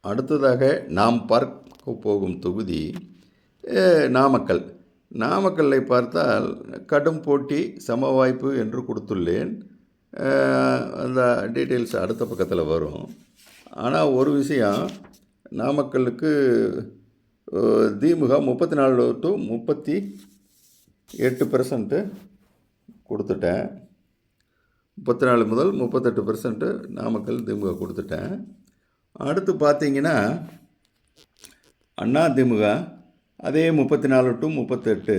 அடுத்ததாக நாம் பார்க்க போகும் தொகுதி நாமக்கல். நாமக்கல்லை பார்த்தால் கடும் போட்டி சம வாய்ப்பு என்று கொடுத்துள்ளேன். அந்த டீட்டெயில்ஸ் அடுத்த பக்கத்தில் வரும். ஆனால் ஒரு விஷயம் நாமக்கலுக்கு திமுக முப்பத்தி நாலு டு முப்பத்தி எட்டு பெர்சன்ட்டு கொடுத்துட்டேன். முப்பத்தி நாலு முதல் முப்பத்தெட்டு பெர்சன்ட்டு நாமக்கல் திமுக கொடுத்துட்டேன். அடுத்து பார்த்தீங்கன்னா அண்ணா திமுக அதே முப்பத்தி நாலு டு முப்பத்தெட்டு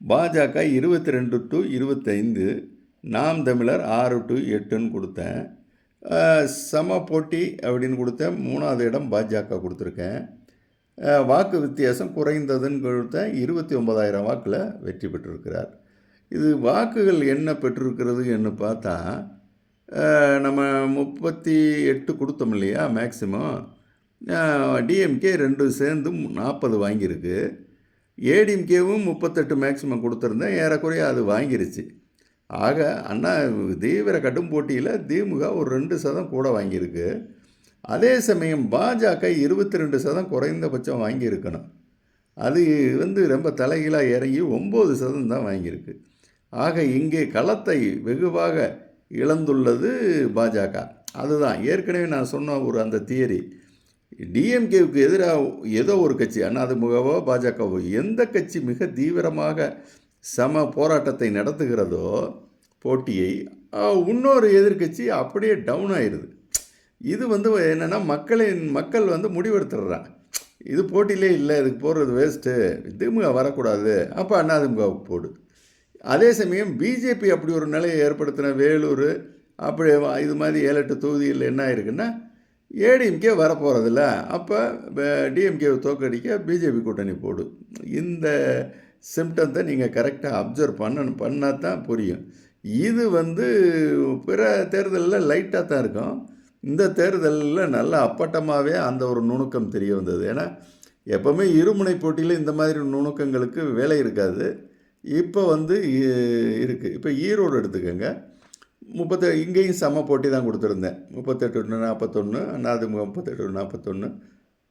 பாஜக இருபத்தி ரெண்டு டு இருபத்தைந்து நாம் தமிழர் ஆறு டு எட்டுன்னு கொடுத்தேன். சம போட்டி அப்படின்னு கொடுத்தேன். மூணாவது இடம் பாஜக கொடுத்துருக்கேன். வாக்கு வித்தியாசம் குறைந்ததுன்னு கொடுத்தேன். இருபத்தி ஒன்பதாயிரம் வாக்கில் வெற்றி பெற்றிருக்கிறார். இது வாக்குகள் என்ன பெற்றிருக்கிறது என்று பார்த்தா நம்ம முப்பத்தி எட்டு கொடுத்தோம் இல்லையா மேக்சிமம் டிஎம்கே ரெண்டு சேர்ந்து நாற்பது வாங்கியிருக்கு. ஏடிஎம்கேவும் முப்பத்தெட்டு மேக்சிமம் கொடுத்துருந்தேன் ஏறக்குறைய அது வாங்கிருச்சு. ஆக அண்ணா தீவிர கடும் போட்டியில் திமுக ஒரு ரெண்டு சதம் கூட வாங்கியிருக்கு. அதே சமயம் பாஜக இருபத்தி ரெண்டு சதம் குறைந்தபட்சம் வாங்கியிருக்கணும். அது வந்து ரொம்ப தலைகீழாக இறங்கி ஒம்பது சதம் தான் வாங்கியிருக்கு. ஆக இங்கே களத்தை வெகுவாக இழந்துள்ளது பாஜக. அதுதான். ஏற்கனவே நான் சொன்ன ஒரு அந்த தியரி. டிஎம்கேவுக்கு எதிராக ஏதோ ஒரு கட்சி அதிமுகவோ பாஜகவோ எந்த கட்சி மிக தீவிரமாக சம போராட்டத்தை நடத்துகிறதோ போட்டியை இன்னொரு எதிர்க்கட்சி அப்படியே டவுன் ஆயிடுது இது வந்து என்னென்னா மக்களின் மக்கள் வந்து முடிவெடுத்துடுறான் இது போட்டியிலே இல்லை இதுக்கு போடுறது வேஸ்ட்டு திமுக வரக்கூடாது. அப்போ அதிமுகவுக்கு போடு. அதே சமயம் பிஜேபி அப்படி ஒரு நிலையை ஏற்படுத்தின வேலூர் அப்படி இது மாதிரி ஏழு எட்டு தொகுதியில் என்ன ஆயிருக்குன்னா ஏடிஎம்கே வரப்போகிறதில்ல அப்போ டிஎம்கேவை தோக்கடிக்க பிஜேபி கூட்டணி போடு. இந்த சிம்டத்தை நீங்கள் கரெக்டாக அப்சர்வ் பண்ணணும். பண்ணால் தான் புரியும். இது வந்து பிற தேர்தலில் லைட்டாக தான் இருக்கும். இந்த தேர்தலில் நல்ல அப்பட்டமாகவே அந்த ஒரு நுணுக்கம் தெரிய வந்தது. ஏன்னா எப்போவுமே இருமுனை போட்டியில் இந்த மாதிரி நுணுக்கங்களுக்கு வேலை இருக்காது. இப்போ வந்து இருக்குது இப்போ ஈரோடு எடுத்துக்கோங்க. முப்பத்த இங்கேயும் சம போட்டி தான் கொடுத்துருந்தேன். முப்பத்தெட்டு ஒன்று நாற்பத்தொன்று அதிமுக முப்பத்தெட்டு ஒன்று நாற்பத்தொன்று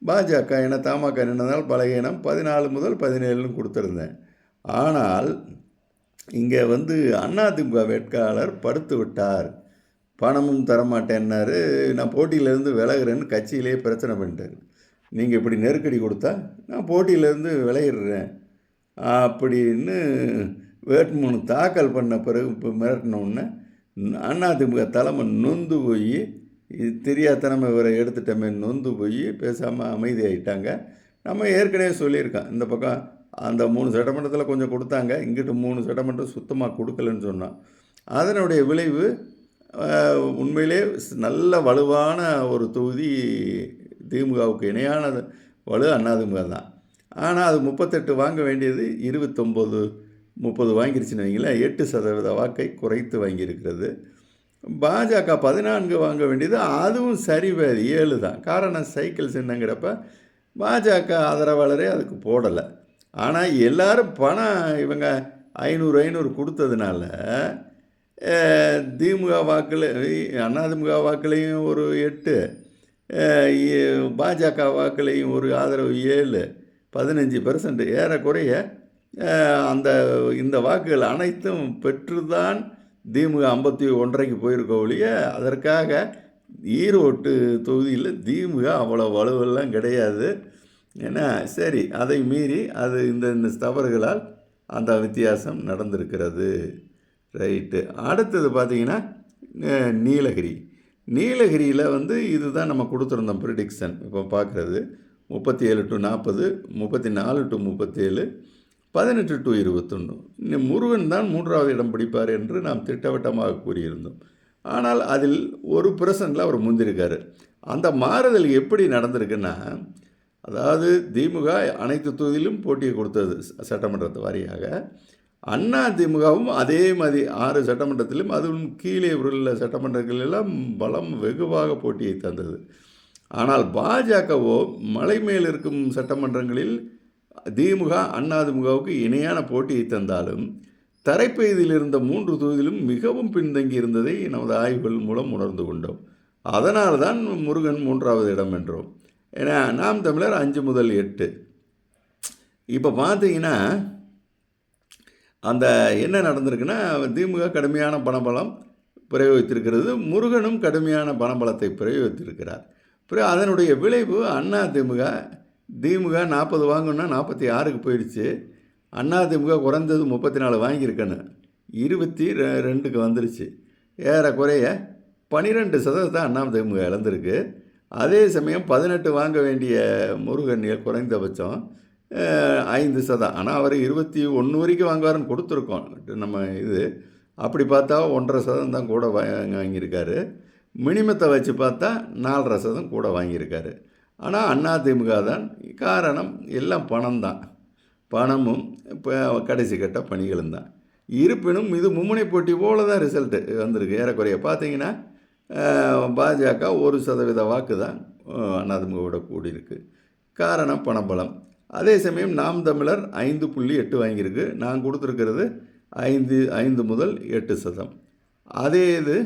பாஜக என தமாக நின்றதால் பலகீனம் பதினாலு முதல் பதினேழுன்னு கொடுத்துருந்தேன். ஆனால் இங்கே வந்து அதிமுக வேட்பாளர் படுத்து விட்டார். பணமும் தரமாட்டேன்னாரு. நான் போட்டியிலேருந்து விலகிறேன்னு கட்சியிலே பிரச்சனை பண்ணிட்டார். நீங்கள் இப்படி நெருக்கடி கொடுத்தா நான் போட்டியிலேருந்து விளையிடுறேன் அப்படின்னு வேட்புமனு தாக்கல் பண்ண பிறகு இப்போ மிரட்டினோடனே அதிமுக தலைமை நொந்து போய் தெரியாதனமே இவரை எடுத்துட்டோமே நொந்து போய் பேசாமல் அமைதியாயிட்டாங்க. நம்ம ஏற்கனவே சொல்லியிருக்கோம். இந்த பக்கம் அந்த மூணு சட்டமன்றத்தில் கொஞ்சம் கொடுத்தாங்க. இங்கிட்டு மூணு சட்டமன்றம் சுத்தமாக கொடுக்கலன்னு சொன்னோம். அதனுடைய விளைவு உண்மையிலே நல்ல வலுவான ஒரு தொகுதி திமுகவுக்கு இணையான வலு அதிமுக தான். ஆனால் அது முப்பத்தெட்டு வாங்க வேண்டியது இருபத்தொம்போது முப்பது வாங்கிருச்சுன்னு வைங்களேன். எட்டு சதவீத வாக்கை குறைத்து வாங்கியிருக்கிறது. பாஜக பதினான்கு வாங்க வேண்டியது அதுவும் சரி ஏழு தான். காரணம் சைக்கிள் சின்னங்கிறப்ப பாஜக ஆதரவாளரே அதுக்கு போடலை. ஆனால் எல்லோரும் பணம் இவங்க ஐநூறு ஐநூறு கொடுத்ததுனால திமுக வாக்கில் அதிமுக வாக்குலையும் ஒரு எட்டு பாஜக வாக்குலையும் ஒரு ஆதரவு ஏழு. பதினஞ்சு பெர்சன்ட் ஏறக்குறைய அந்த இந்த வாக்குகள் அனைத்தும் பெற்றுதான் திமுக ஐம்பத்தி ஒன்றரைக்கு போயிருக்க ஒழிய அதற்காக ஈரோட்டு தொகுதியில் திமுக அவ்வளோ வலுவெல்லாம் கிடையாது. ஏன்னா சரி அதை மீறி அது இந்த இந்த தவறுகளால் அந்த வித்தியாசம் நடந்திருக்கிறது. ரைட்டு. அடுத்தது பார்த்தீங்கன்னா நீலகிரி. நீலகிரியில் வந்து இதுதான் நம்ம கொடுத்துருந்தோம் ப்ரிடிக்ஷன் இப்போ பார்க்குறது. முப்பத்தி ஏழு டு நாற்பது முப்பத்தி நாலு டு முப்பத்தேழு பதினெட்டு டு இருபத்தொன்று இன்னும் முருகன் தான் மூன்றாவது இடம் பிடிப்பார் என்று நாம் திட்டவட்டமாக கூறியிருந்தோம். ஆனால் அதில் ஒரு பிரசனில் அவர் முந்திருக்காரு. அந்த மாறுதல் எப்படி நடந்திருக்குன்னா அதாவது திமுக அனைத்து தொகுதியிலும் போட்டியை கொடுத்தது ச- சட்டமன்றத்து வாரியாக. அண்ணா திமுகவும் அதே மாதிரி ஆறு சட்டமன்றத்திலும் அதுவும் கீழே உள்ள சட்டமன்றங்களெல்லாம் பலம் வெகுவாக போட்டியை தந்தது. ஆனால் பாஜகவோ மலை மேல் இருக்கும் சட்டமன்றங்களில் திமுக அதிமுகவுக்கு இணையான போட்டியை தந்தாலும் தரைப்பெய்தியில் இருந்த மூன்று தொகுதியிலும் மிகவும் பின்தங்கி இருந்ததை நமது ஆய்வுகள் மூலம் உணர்ந்து கொண்டோம். அதனால் தான் முருகன் மூன்றாவது இடம் என்றோம் ஏன்னா நாம் தமிழர் அஞ்சு முதல் எட்டு. இப்போ பார்த்தீங்கன்னா அந்த என்ன நடந்திருக்குன்னா திமுக கடுமையான பணபலம் பிரயோகித்திருக்கிறது. முருகனும் கடுமையான பணபலத்தை பிரயோகித்திருக்கிறார். பிறகு அதனுடைய விளைவு அண்ணா திமுக. திமுக நாற்பது வாங்கணும்னா நாற்பத்தி ஆறுக்கு போயிடுச்சு. அண்ணா திமுக குறைந்தது முப்பத்தி நாலு வாங்கியிருக்கேன்னு. இருபத்தி ரெ ரெண்டுக்கு வந்துருச்சு. ஏறக்குறைய பன்னிரெண்டு சதவீதத்தை அண்ணா திமுக இழந்திருக்கு. அதே சமயம் பதினெட்டு வாங்க வேண்டிய முருகன் குறைந்தபட்சம் ஐந்து சதம் ஆனால் அவர் இருபத்தி ஒன்று வரைக்கும் வாங்குவாருன்னு கொடுத்துருக்கோம். நம்ம இது அப்படி பார்த்தா ஒன்றரை சதம் தான் கூட வாங்கியிருக்காரு. மினிமத்தை வச்சு பார்த்தா நாலரை சதம் கூட வாங்கியிருக்காரு. ஆனால் அதிமுக தான் காரணம் எல்லாம் பணம் தான் பணமும் இப்போ கடைசி கட்ட பணிகளும் தான். இருப்பினும் இது மும்முனை போட்டி போல தான் ரிசல்ட்டு வந்திருக்கு. ஏறக்குறைய பார்த்தீங்கன்னா பாஜக ஒரு சதவீத வாக்கு தான் அதிமுகவோட கூடியிருக்கு. காரணம் பணபலம். அதே சமயம் நாம் தமிழர் ஐந்து புள்ளி எட்டு வாங்கியிருக்கு. நான் கொடுத்துருக்கிறது ஐந்து ஐந்து முதல் எட்டு சதம். அதே இது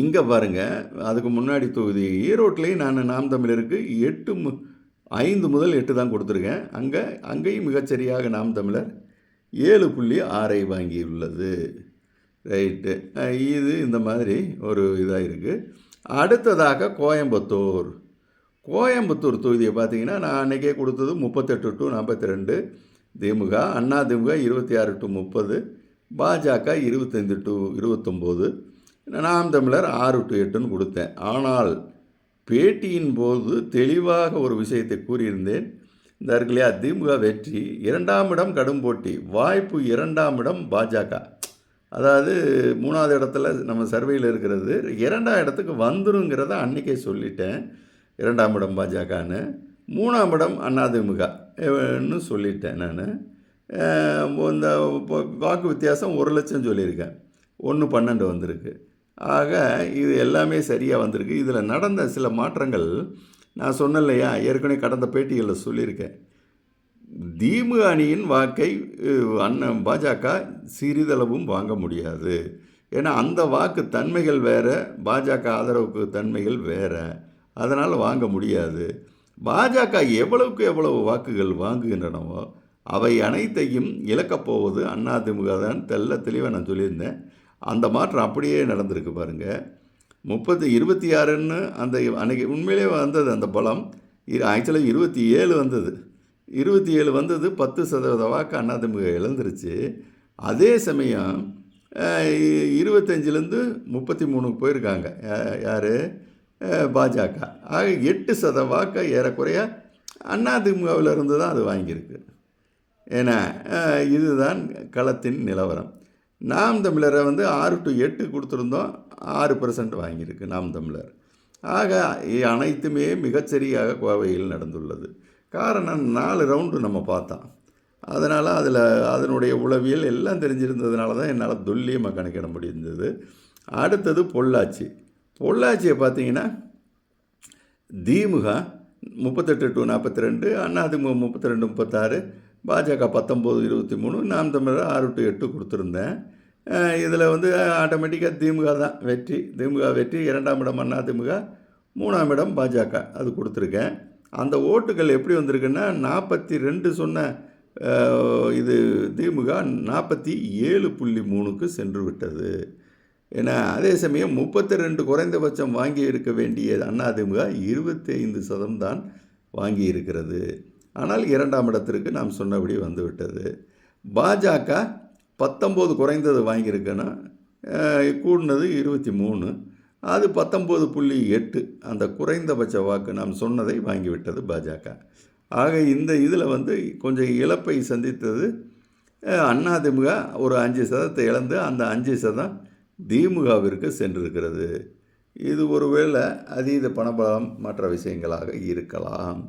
இங்கே பாருங்கள் அதுக்கு முன்னாடி தொகுதி ஈரோட்லேயும் நான் நாம் தமிழருக்கு எட்டு மு ஐந்து முதல் எட்டு தான் கொடுத்துருக்கேன். அங்கே அங்கேயும் மிகச்சரியாக நாம் தமிழர் ஏழு புள்ளி ஆறை வாங்கியுள்ளது. ரைட்டு. இது இந்த மாதிரி ஒரு இதாக இருக்குது அடுத்ததாக கோயம்புத்தூர். கோயம்புத்தூர் தொகுதியை பார்த்தீங்கன்னா நான் அன்றைக்கே கொடுத்தது முப்பத்தெட்டு டு நாற்பத்தி ரெண்டு திமுக அண்ணா திமுக இருபத்தி ஆறு டு முப்பது. பாஜக இருபத்தைந்து டு இருபத்தொம்போது. நாம் தமிழர் ஆறு டு எட்டுன்னு கொடுத்தேன். ஆனால் பேட்டியின் போது தெளிவாக ஒரு விஷயத்தை கூறியிருந்தேன். இந்த இருக்கலையா திமுக வெற்றி இரண்டாம் இடம் கடும் போட்டி வாய்ப்பு இரண்டாம் இடம் பாஜக. அதாவது மூணாவது இடத்துல நம்ம சர்வேயில் இருக்கிறது இரண்டாம் இடத்துக்கு வந்துருங்கிறத அன்றைக்கே சொல்லிட்டேன். இரண்டாம் இடம் பாஜகன்னு மூணாம் இடம் அதிமுகன்னு சொல்லிட்டேன் நான். இந்த வாக்கு வித்தியாசம் ஒரு லட்சம் சொல்லியிருக்கேன். ஒன்று பன்னெண்டு வந்திருக்கு. ஆக இது எல்லாமே சரியாக வந்திருக்கு. இதில் நடந்த சில மாற்றங்கள் நான் சொன்னேன் இல்லையா ஏற்கனவே கடந்த பேட்டிகளில் சொல்லியிருக்கேன். தீமு அணியின் வாக்கை அண்ணன் பாஜக சிறிதளவும் வாங்க முடியாது. ஏன்னா அந்த வாக்கு தன்மைகள் வேறு பாஜக ஆதரவுக்கு தன்மைகள் வேறு. அதனால் வாங்க முடியாது. பாஜக எவ்வளவுக்கு எவ்வளவு வாக்குகள் வாங்குகின்றனவோ அவை அனைத்தையும் இழக்கப் போவது அதிமுக தான். தெல்ல தெளிவாக நான் சொல்லியிருந்தேன். அந்த மாற்றம் அப்படியே நடந்திருக்கு பாருங்கள் முப்பத்தி இருபத்தி ஆறுன்னு அந்த அன்றைக்கி உண்மையிலே வந்தது அந்த பலம் ஆக்சுவலாக இருபத்தி ஏழு வந்தது. இருபத்தி ஏழு வந்தது பத்து சதவீத வாக்கு அண்ணாதிமுக இழந்துருச்சு. அதே சமயம் இருபத்தஞ்சிலேருந்து முப்பத்தி மூணுக்கு போயிருக்காங்க. யார்? பாஜக. ஆக எட்டு சத வாக்கை ஏறக்குறைய அதிமுகவில் இருந்து தான் அது வாங்கியிருக்கு. ஏன்னா இதுதான் களத்தின் நிலவரம். நாம் தமிழரை வந்து ஆறு டு எட்டு கொடுத்துருந்தோம் ஆறு பர்சன்ட் வாங்கியிருக்கு நாம் தமிழர். ஆக அனைத்துமே மிகச்சரியாக கோவையில் நடந்துள்ளது. காரணம் நாலு ரவுண்டு நம்ம பார்த்தோம். அதனால் அதில் அதனுடைய உளவியல் எல்லாம் தெரிஞ்சிருந்ததுனால தான் என்னால் துல்லியமாக கணக்கிட முடிந்தது. அடுத்தது பொள்ளாச்சி. பொள்ளாச்சியை பார்த்தீங்கன்னா திமுக முப்பத்தெட்டு டு நாற்பத்தி ரெண்டு அதிமுக முப்பத்தி ரெண்டு முப்பத்தாறு பாஜக பத்தொம்போது இருபத்தி மூணு நாம் தமிழர் ஆறு டு எட்டு கொடுத்துருந்தேன். இதில் வந்து ஆட்டோமேட்டிக்காக திமுக தான் வெற்றி. திமுக வெற்றி இரண்டாம் இடம் அண்ணா திமுக மூணாம் இடம் பாஜக அது கொடுத்துருக்கேன். அந்த ஓட்டுகள் எப்படி வந்திருக்குன்னா நாற்பத்தி ரெண்டு சொன்ன இது திமுக நாற்பத்தி ஏழு புள்ளி மூணுக்கு சென்று விட்டது ஏன்னா அதே சமயம் முப்பத்தி ரெண்டு குறைந்தபட்சம் வாங்கி இருக்க வேண்டிய அதிமுக இருபத்தி ஐந்து சதம் தான் வாங்கி இருக்கிறது ஆனால் இரண்டாம் இடத்திற்கு நாம் சொன்னபடி வந்துவிட்டது. பாஜக பத்தொம்போது குறைந்தது வாங்கியிருக்குன்னா கூடினது இருபத்தி மூணு. அது பத்தொம்போது புள்ளி எட்டு. அந்த குறைந்தபட்ச வாக்கு நாம் சொன்னதை வாங்கிவிட்டது பாஜக. ஆக இந்த இதில் வந்து கொஞ்சம் இழப்பை சந்தித்தது அதிமுக ஒரு அஞ்சு சதத்தை இழந்து அந்த அஞ்சு சதம் திமுகவிற்கு சென்றிருக்கிறது. இது ஒருவேளை அதீத பணபலம் மற்ற விஷயங்களாக இருக்கலாம்.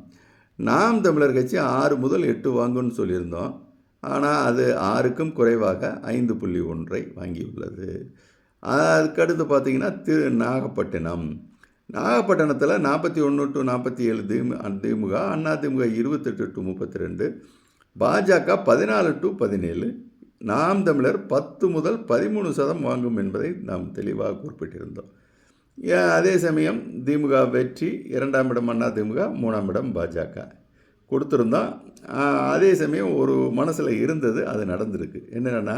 நாம் தமிழர் கட்சி ஆறு முதல் எட்டு வாங்கும்னு சொல்லியிருந்தோம். ஆனால் அது ஆறுக்கும் குறைவாக ஐந்து புள்ளி ஒன்றை வாங்கியுள்ளது. அதுக்கடுத்து பார்த்தீங்கன்னா திரு நாகப்பட்டினம். நாகப்பட்டினத்தில் நாற்பத்தி ஒன்று டு நாற்பத்தி ஏழு திமு திமுக அதிமுக இருபத்தெட்டு டு முப்பத்தி ரெண்டு பாஜக பதினாலு டு பதினேழு நாம் தமிழர் பத்து முதல் பதிமூணு சதம் வாங்கும் என்பதை நாம் தெளிவாக குறிப்பிட்டிருந்தோம். அதே சமயம் திமுக வெற்றி இரண்டாம் இடம் அண்ணா திமுக மூணாம் இடம் பாஜக. கொடுத்துருந்தோம் அதே சமயம் ஒரு மனசில் இருந்தது அது நடந்திருக்கு. என்னென்னா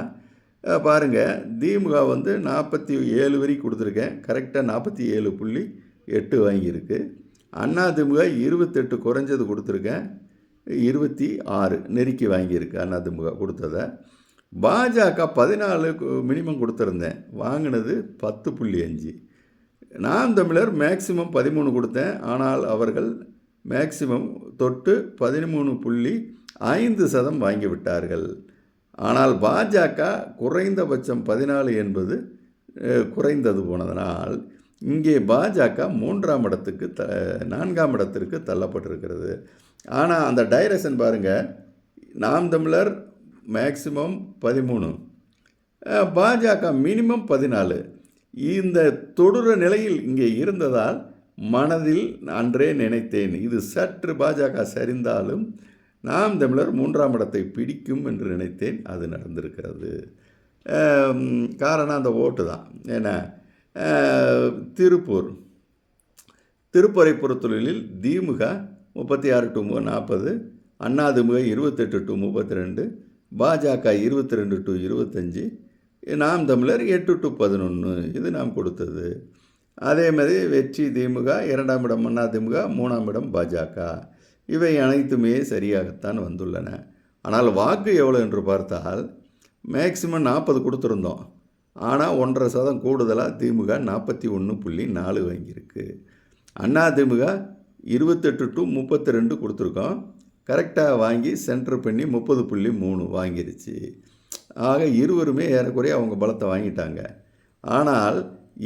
பாருங்கள் திமுக வந்து நாற்பத்தி ஏழு வரி கொடுத்துருக்கேன். கரெக்டாக நாற்பத்தி ஏழு புள்ளி எட்டு வாங்கியிருக்கு. அண்ணா திமுக இருபத்தெட்டு குறைஞ்சது கொடுத்துருக்கேன். இருபத்தி ஆறு நெருக்கி வாங்கியிருக்கு அண்ணா திமுக கொடுத்ததை. பாஜக பதினாலு மினிமம் கொடுத்துருந்தேன். வாங்கினது பத்து புள்ளி அஞ்சு. நாம் தமிழர் மேக்சிமம் பதிமூணு கொடுத்தேன். ஆனால் அவர்கள் மேக்சிமம் தொட்டு பதிமூணு புள்ளி ஐந்து சதம் வாங்கிவிட்டார்கள் ஆனால் பாஜக குறைந்தபட்சம் பதினாலு என்பது குறைந்தது போனதனால் இங்கே பாஜக மூன்றாம் இடத்துக்கு த நான்காம் இடத்திற்கு தள்ளப்பட்டிருக்கிறது. ஆனால் அந்த டைரக்ஷன் பாருங்கள் நாம் தமிழர் மேக்சிமம் பதிமூணு. பாஜக மினிமம் பதினாலு. இந்த தொடுற நிலையில் இங்கே இருந்ததால் மனதில் அன்றே நினைத்தேன் இது சற்று பாஜக சரிந்தாலும் நாம் தமிழர் மூன்றாம் இடத்தை பிடிக்கும் என்று நினைத்தேன் அது நடந்திருக்கிறது. காரணம் அந்த ஓட்டு தான். ஏன்னா திருப்பூர். திருப்பறை பொறுத்தொழிலில் திமுக முப்பத்தி ஆறு டு நாற்பது அண்ணாதிமுக இருபத்தெட்டு டு முப்பத்தி ரெண்டு பாஜக இருபத்தி ரெண்டு டு இருபத்தஞ்சி நாம் தமிழர் எட்டு டு பதினொன்று இது நாம் கொடுத்தது. அதே மாதிரி வெற்றி திமுக இரண்டாம் இடம் அண்ணா திமுக மூணாம் இடம் பாஜக. இவை அனைத்துமே சரியாகத்தான் வந்துள்ளன. ஆனால் வாக்கு எவ்வளோ என்று பார்த்தால் மேக்சிமம் நாற்பது கொடுத்துருந்தோம். ஆனால் ஒன்றரை சதம் கூடுதலாக திமுக நாற்பத்தி ஒன்று புள்ளி நாலு வாங்கியிருக்கு. அண்ணா திமுக இருபத்தெட்டு டு முப்பத்தி ரெண்டு கொடுத்துருக்கோம். கரெக்டாக வாங்கி சென்டர் பண்ணி முப்பது புள்ளி மூணு வாங்கிருச்சு. ஆக இருவருமே ஏறக்குறைய அவங்க பலத்தை வாங்கிட்டாங்க. ஆனால்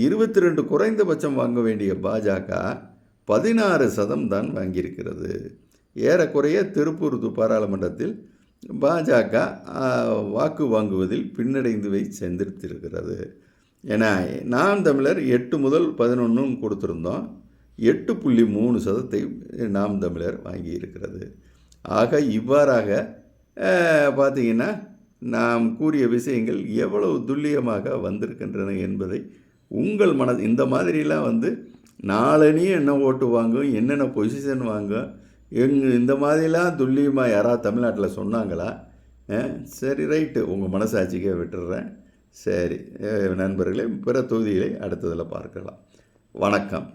இருபத்தி ரெண்டு குறைந்தபட்சம் வாங்க வேண்டிய பாஜக பதினாறு சதம் தான் வாங்கியிருக்கிறது. ஏறக்குறைய திருப்பூர் பாராளுமன்றத்தில் பாஜக வாக்கு வாங்குவதில் பின்னடைந்து வை சென்றிருக்கிறது. ஏன்னா நாம் தமிழர் எட்டு முதல் பதினொன்றும் கொடுத்துருந்தோம். எட்டு புள்ளி மூணு சதத்தை நாம் தமிழர் வாங்கியிருக்கிறது. ஆக இவ்வாறாக பார்த்திங்கன்னா பார்த்தீங்கன்னா நாம் கூறிய விஷயங்கள் எவ்வளவு துல்லியமாக வந்திருக்கின்றன என்பதை உங்கள் மன இந்த மாதிரிலாம் வந்து நாளனியும் என்ன ஓட்டு வாங்கும் என்னென்ன பொசிஷன் வாங்கும் எங் இந்த மாதிரிலாம் துல்லியமாக யாராவது தமிழ்நாட்டில் சொன்னாங்களா? சரி ரைட்டு உங்கள் மனசாட்சிக்கே விட்டுடுறேன் சரி நண்பர்களே பிற தொகுதிகளை அடுத்ததில் பார்க்கலாம். வணக்கம்.